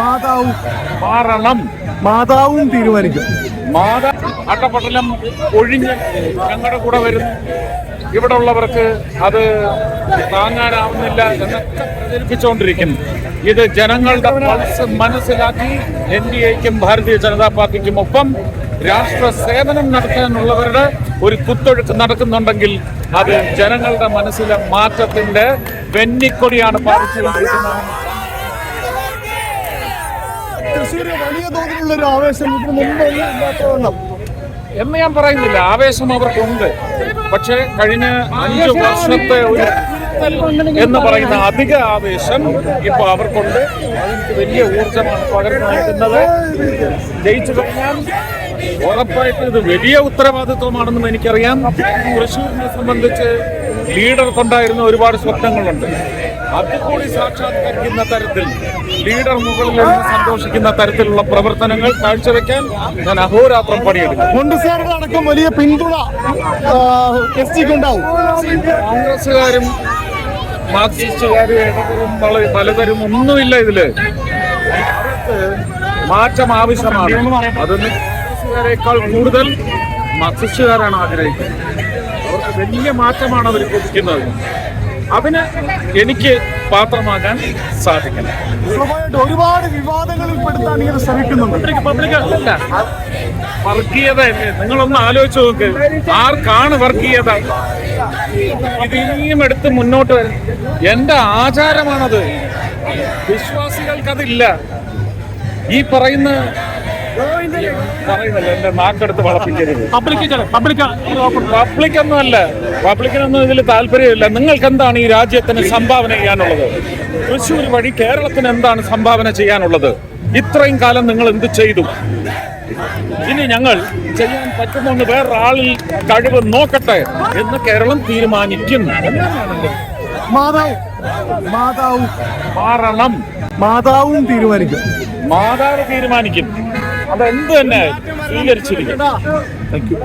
മാതാവും മാറണം. മാതാവും തീരുമാനിക്കും. മാതാ അട്ടപ്പട്ടലം ഒഴിഞ്ഞ് ഞങ്ങളുടെ കൂടെ വരുന്നു. ഇവിടെ ഉള്ളവർക്ക് അത് താങ്ങാനാവുന്നില്ല എന്ന് പ്രചരിപ്പിച്ചുകൊണ്ടിരിക്കുന്നു. ഇത് ജനങ്ങളുടെ മനസ്സ് മനസ്സിലാക്കി എൻ ഡി എക്കും ഭാരതീയ ജനതാ പാർട്ടിക്കും ഒപ്പം രാഷ്ട്ര സേവനം നടത്താനുള്ളവരുടെ ഒരു കുത്തൊഴുക്ക് നടക്കുന്നുണ്ടെങ്കിൽ അത് ജനങ്ങളുടെ മനസ്സിലെ മാറ്റത്തിന്റെ വെന്നിക്കൊടിയാണ് പാലിച്ചുകൊണ്ടിരിക്കുന്നത് ഒരു എന്ന് ഞാൻ പറയുന്നില്ല. ആവേശം അവർക്കുണ്ട്. പക്ഷേ കഴിഞ്ഞ അഞ്ചു വർഷത്തെ ഒരു എന്ന് പറയുന്ന അധിക ആവേശം ഇപ്പൊ അവർക്കുണ്ട്. അതെനിക്ക് വലിയ ഊർജമാണ് പകർന്നു നൽകുന്നത് ജയിച്ചു കഴിഞ്ഞാൽ ഉറപ്പായിട്ട് ഇത് വലിയ ഉത്തരവാദിത്വമാണെന്നും എനിക്കറിയാം. തൃശ്ശൂരിനെ സംബന്ധിച്ച് ലീഡർക്കുണ്ടായിരുന്ന ഒരുപാട് സ്വപ്നങ്ങളുണ്ട്. അതുകൂടി സാക്ഷാത്കരിക്കുന്ന തരത്തിൽ ലീഡർ മുകളിൽ നിന്ന് സന്തോഷിക്കുന്ന തരത്തിലുള്ള പ്രവർത്തനങ്ങൾ കാഴ്ചവെക്കാൻ ഞാൻ അഹോരാത്രം പണിയെടുക്കും. മുണ്ടസാറുടെ അടക്കം വലിയ പിന്തുണ എസ് ടിക്ക് ഉണ്ടാവും കോൺഗ്രസ്സുകാരും മാർക്സിസ്റ്റുകാരും പലതരും ഒന്നുമില്ല ഇതിൽ. മാറ്റം ആവശ്യമാണ്. അത് കോൺഗ്രസുകാരെക്കാൾ കൂടുതൽ മാർക്സിസ്റ്റുകാരാണ് ആഗ്രഹിക്കുന്നത്. അവർക്ക് വലിയ മാറ്റമാണ് അവർ കൊതിക്കുന്നത്. അതിന് എനിക്ക് പാത്രമാകാൻ സാധിക്കില്ല. ഒരുപാട് വിവാദങ്ങളിൽ പെടുത്താൻ ഇങ്ങനെ ശ്രമിക്കുന്നുണ്ട്. പബ്ലിക് അല്ല വർഗീയത നിങ്ങളൊന്ന് ആലോചിച്ച് നോക്ക്. ആർക്കാണ് വർഗീയത? ഇത് ഇനിയും എടുത്ത് മുന്നോട്ട് വരും. എന്റെ ആചാരമാണത്. വിശ്വാസികൾക്കതില്ല. ഈ പറയുന്ന പറയുന്നല്ല എന്റെ നാക്കെടുത്ത് വളപ്പിക്കരുത് പബ്ലിക് ഒന്നും അല്ല പബ്ലിക്കിനൊന്നും ഇതിൽ താല്പര്യമില്ല. നിങ്ങൾക്ക് എന്താണ് ഈ രാജ്യത്തിന് സംഭാവന ചെയ്യാനുള്ളത്? തൃശ്ശൂർ വഴി കേരളത്തിന് എന്താണ് സംഭാവന ചെയ്യാനുള്ളത്? ഇത്രയും കാലം നിങ്ങൾ എന്ത് ചെയ്തു? ഇനി ഞങ്ങൾ ചെയ്യാൻ പറ്റുമെന്ന് വേറൊരാളിൽ കഴിവ് നോക്കട്ടെ എന്ന് കേരളം തീരുമാനിക്കുന്നു. മാതാവും മാതാവും. മാറണം. മാതാവും തീരുമാനിക്കും. മാതാവ് തീരുമാനിക്കും. അതെന്ത് തന്നെ സ്വീകരിച്ചിരിക്കും. Thank you